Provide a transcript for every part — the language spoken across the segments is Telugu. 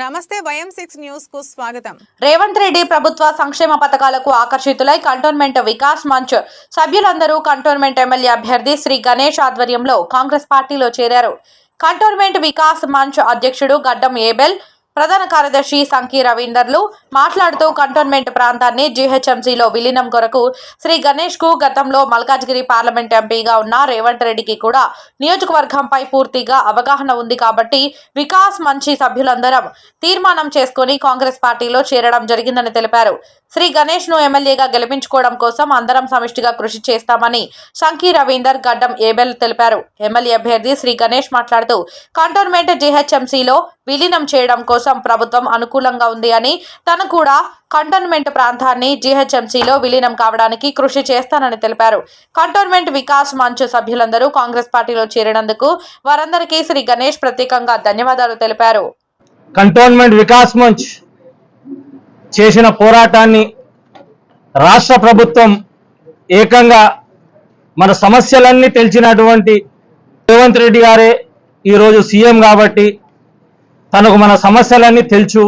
నమస్తే వయం సిక్స్ న్యూస్కు స్వాగతం. రేవంత్ రెడ్డి ప్రభుత్వ సంక్షేమ పథకాలకు ఆకర్షితులై కంటోన్మెంట్ వికాస్ మంచ్ సభ్యులందరూ కంటోన్మెంట్ ఎమ్మెల్యే అభ్యర్థి శ్రీ గణేష్ ఆధ్వర్యంలో కాంగ్రెస్ పార్టీలో చేరారు. కంటోన్మెంట్ వికాస్ మంచ్ అధ్యక్షుడు గడ్డం ఏబెల్ ప్రధాన కార్యదర్శి సంకీ రవీందర్లు మాట్లాడుతూ కంటోన్మెంట్ ప్రాంతాన్ని జీహెచ్ఎంసీలో విలీనం కొరకు శ్రీ గణేష్కు గతంలో మల్కాజ్గిరి పార్లమెంట్ ఎంపీగా ఉన్న రేవంత్ రెడ్డికి కూడా నియోజకవర్గంపై పూర్తిగా అవగాహన ఉంది కాబట్టి వికాస్ మంచి సభ్యులందరం తీర్మానం చేసుకుని కాంగ్రెస్ పార్టీలో చేరడం జరిగిందని తెలిపారు. శ్రీ గణేష్ను ఎమ్మెల్యేగా గెలిపించుకోవడం కోసం అందరం సమిష్టిగా కృషి చేస్తామని సంకీ రవీందర్ గడ్డం ఏబెల్ తెలిపారు. ఎమ్మెల్యే అభ్యర్థి శ్రీ గణేష్ మాట్లాడుతూ కంటోన్మెంట్ జీహెచ్ఎంసీలో విలీనం చేయడం కోసం ప్రభుత్వం అనుకూలంగా ఉంది అని తను కూడా కంటోన్మెంట్ ప్రాంతాన్ని జీహెచ్ఎంసీలో విలీనం కావడానికి కృషి చేస్తానని తెలిపారు. కంటోన్మెంట్ వికాస్ మంచ్ సభ్యులందరూ కాంగ్రెస్ పార్టీలో చేరినందుకు వారందరికీ శ్రీ గణేష్ ప్రత్యేకంగా ధన్యవాదాలు తెలిపారు. కంటోన్మెంట్ వికాస్ మంచ్ చేసిన పోరాటాన్ని రాష్ట్ర ప్రభుత్వం ఏకంగా మన సమస్యలన్నీ తెలిసినటువంటి రేవంత్ రెడ్డి గారే ఈరోజు సీఎం కాబట్టి తనకు మన సమస్యలన్నీ తెలుసు.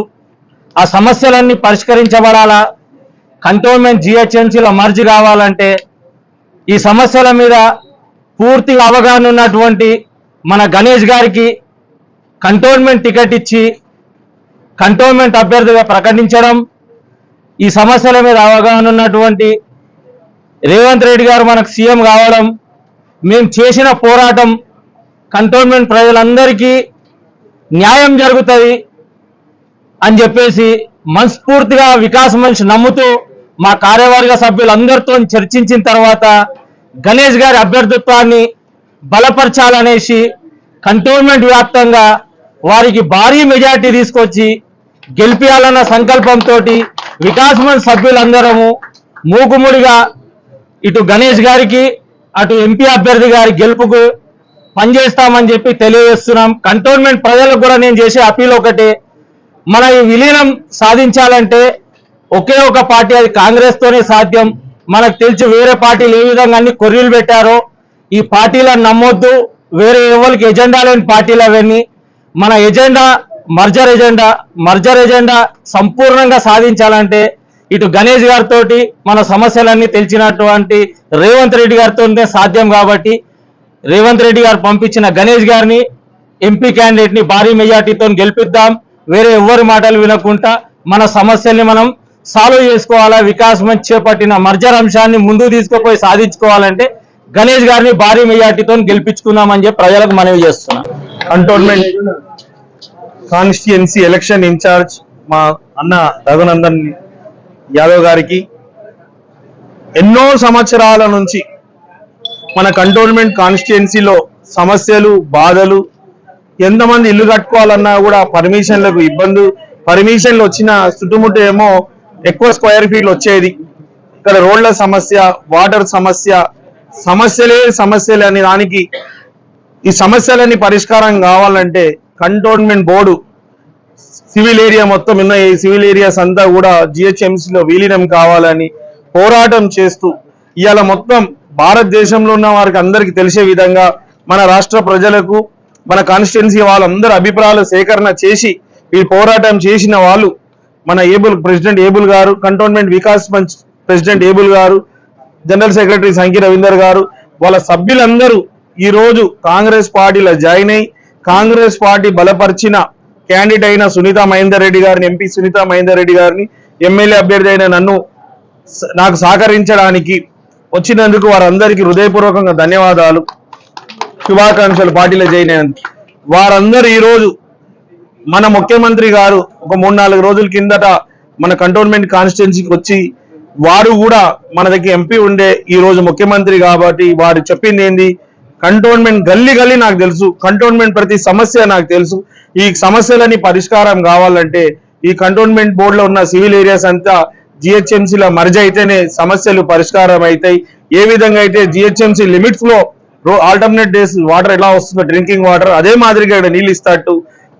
ఆ సమస్యలన్నీ పరిష్కరించబడాలా? కంటోన్మెంట్ జిహెచ్ఎంసీలో మర్జీ కావాలంటే ఈ సమస్యల మీద పూర్తిగా అవగాహన ఉన్నటువంటి మన గణేష్ గారికి కంటోన్మెంట్ టికెట్ ఇచ్చి కంటోన్మెంట్ అభ్యర్థిగా ప్రకటించడం ఈ సమస్యల మీద అవగాహన ఉన్నటువంటి రేవంత్ రెడ్డి గారు మనకు సీఎం కావడం మేము చేసిన పోరాటం కంటోన్మెంట్ ప్రజలందరికీ న్యాయం జరుగుతుంది అని చెప్పేసి మనస్ఫూర్తిగా వికాస్ మనిషి నమ్ముతూ మా కార్యవర్గ సభ్యులందరితో చర్చించిన తర్వాత గణేష్ గారి అభ్యర్థిత్వాన్ని బలపరచాలనేసి కంటోన్మెంట్ వ్యాప్తంగా వారికి భారీ మెజార్టీ తీసుకొచ్చి గెలిపించాలన్న సంకల్పంతో వికాస్ సభ్యులందరము మూకుముడిగా ఇటు గణేష్ గారికి అటు ఎంపీ అభ్యర్థి గారి గెలుపుకు పనిచేస్తామని చెప్పి తెలియజేస్తున్నాం. కంటోన్మెంట్ ప్రజలకు కూడా నేను చేసే అపీల్ ఒకటి. మన ఈ విలీనం సాధించాలంటే ఒకే ఒక పార్టీ అది కాంగ్రెస్తోనే సాధ్యం. మనకు తెలిసి వేరే పార్టీలు ఏ విధంగా అన్ని కొర్రీలు పెట్టారో ఈ పార్టీలను నమ్మొద్దు. వేరే ఎవరికి ఎజెండా లేని పార్టీలు అవన్నీ మన agenda merger agenda merger agenda సంపూర్ణంగా సాధించాలంటే ఇటు గణేష్ గారితో మన సమస్యలన్నీ తెలిసినటువంటి రేవంత్ రెడ్డి గారితోనే సాధ్యం కాబట్టి రేవంత్ రెడ్డి గారు పంపించిన గణేష్ గారిని ఎంపీ క్యాండిడేట్ని భారీ మెజార్టీతో గెలిపిద్దాం. వేరే ఎవరి మాటలు వినకుండా మన సమస్యల్ని మనం సాల్వ్ చేసుకోవాలా? వికాస్ మంచి చేపట్టిన మర్జర్ అంశాన్ని ముందు తీసుకుపోయి సాధించుకోవాలంటే గణేష్ గారిని భారీ మెజార్టీతో గెలిపించుకుందామని చెప్పి ప్రజలకు మనవి చేస్తున్నాం. కంటోన్మెంట్ కాన్స్టిట్యుయెన్సీ ఎలక్షన్ ఇన్ఛార్జ్ మా అన్న రఘునందన్ యాదవ్ గారికి ఎన్నో సంవత్సరాల నుంచి మన కంటోన్మెంట్ కాన్స్టిట్యున్సీలో సమస్యలు బాధలు ఎంతమంది ఇల్లు కట్టుకోవాలన్నా కూడా పర్మిషన్లకు ఇబ్బంది. పర్మిషన్లు వచ్చిన చుట్టుముట్టు ఏమో ఎక్కువ స్క్వేర్ ఫీట్లు వచ్చేది. ఇక్కడ రోడ్ల సమస్య వాటర్ సమస్య సమస్యలే సమస్యలే అనే దానికి ఈ సమస్యలన్నీ పరిష్కారం కావాలంటే కంటోన్మెంట్ బోర్డు సివిల్ ఏరియా మొత్తం ఉన్న ఈ సివిల్ ఏరియాస్ అంతా కూడా జిహెచ్ఎంసీలో విలీనం కావాలని పోరాటం చేస్తూ ఇవాళ మొత్తం భారతదేశంలో ఉన్న వారికి అందరికీ తెలిసే విధంగా మన రాష్ట్ర ప్రజలకు మన కాన్స్టిట్యున్సీ వాళ్ళందరూ అభిప్రాయాలు సేకరణ చేసి ఈ పోరాటం చేసిన వాళ్ళు మన ఏబుల్ ప్రెసిడెంట్ ఏబుల్ గారు cantonment Vikas Manch president Abel గారు జనరల్ సెక్రటరీ సంఖ్య రవీందర్ గారు వాళ్ళ సభ్యులందరూ ఈ రోజు కాంగ్రెస్ పార్టీలో జాయిన్ అయి కాంగ్రెస్ పార్టీ బలపరిచిన క్యాండిడేట్ అయిన సునీత మహేందర్ రెడ్డి గారిని ఎంపీ సునీత మహేందర్ రెడ్డి గారిని ఎమ్మెల్యే అభ్యర్థి అయిన నన్ను నాకు సహకరించడానికి వచ్చినందుకు వారందరికీ హృదయపూర్వకంగా ధన్యవాదాలు. శుభాకాంక్షలు పార్టీలో చేయనందుకు వారందరూ ఈ రోజు మన ముఖ్యమంత్రి గారు ఒక మూడు నాలుగు రోజుల కిందట మన కంటోన్మెంట్ కాన్స్టిట్యున్సీకి వచ్చి వారు కూడా మన దగ్గర ఎంపీ ఉండే ఈ రోజు ముఖ్యమంత్రి కాబట్టి వారు చెప్పింది ఏంది? కంటోన్మెంట్ గల్లీ గల్లీ నాకు తెలుసు. కంటోన్మెంట్ ప్రతి సమస్య నాకు తెలుసు. ఈ సమస్యలని పరిష్కారం కావాలంటే ఈ కంటోన్మెంట్ బోర్డులో ఉన్న సివిల్ ఏరియాస్ అంతా జిహెచ్ఎంసీల మర్జ్ అయితేనే సమస్యలు పరిష్కారం అవుతాయి ఏ విధంగా అయితే జిహెచ్ఎంసీ లిమిట్స్లో ఆల్టర్నేట్ డేస్ వాటర్ ఎలా వస్తుందో డ్రింకింగ్ వాటర్ అదే మాదిరిగా ఇక్కడ నీళ్ళు ఇస్తాట్టు.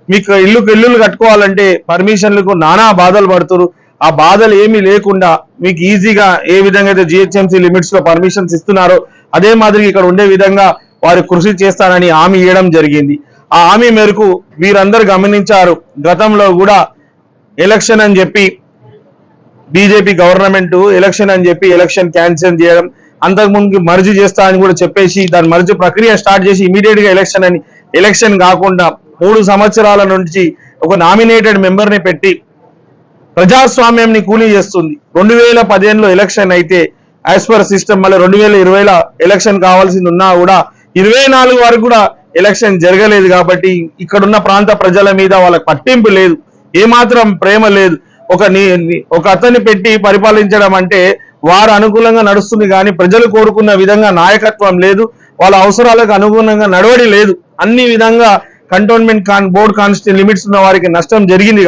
మీకు ఇల్లు ఇల్లులు కట్టుకోవాలంటే పర్మిషన్లకు నానా బాధలు పడుతురు. ఆ బాధలు ఏమీ లేకుండా మీకు ఈజీగా ఏ విధంగా అయితే జిహెచ్ఎంసీ లిమిట్స్లో పర్మిషన్స్ ఇస్తున్నారో అదే మాదిరి ఇక్కడ ఉండే విధంగా వారు కృషి చేస్తారని హామీ ఇవ్వడం జరిగింది. ఆ హామీ మేరకు వీరందరూ గమనించారు. గతంలో కూడా ఎలక్షన్ అని చెప్పి బీజేపీ గవర్నమెంట్ ఎలక్షన్ అని చెప్పి ఎలక్షన్ క్యాన్సిల్ చేయడం అంతకు ముందు మర్జీ చేస్తా అని కూడా చెప్పేసి దాని మర్జీ ప్రక్రియ స్టార్ట్ చేసి ఇమీడియట్గా ఎలక్షన్ అని ఎలక్షన్ కాకుండా మూడు సంవత్సరాల నుంచి ఒక నామినేటెడ్ మెంబర్ని పెట్టి ప్రజాస్వామ్యంని కూలీ చేస్తుంది. రెండు వేల పదిహేనులో ఎలక్షన్ అయితే యాజ్ పర్ సిస్టమ్ మళ్ళీ రెండు వేల ఇరవైలో ఎలక్షన్ కావాల్సింది ఉన్నా కూడా ఇరవై నాలుగు వరకు కూడా ఎలక్షన్ జరగలేదు కాబట్టి ఇక్కడున్న ప్రాంత ప్రజల మీద వాళ్ళకి పట్టింపు లేదు. ఏమాత్రం ప్రేమ లేదు. ఒక ఒక అతన్ని పెట్టి పరిపాలించడం అంటే వారు అనుకూలంగా నడుస్తుంది కానీ ప్రజలు కోరుకున్న విధంగా నాయకత్వం లేదు వాళ్ళ అవసరాలకు అనుగుణంగా నడవడి లేదు. అన్ని విధంగా కంటోన్మెంట్ కాన్ బోర్డ్ కాన్స్టి లిమిట్స్ ఉన్న వారికి నష్టం జరిగింది.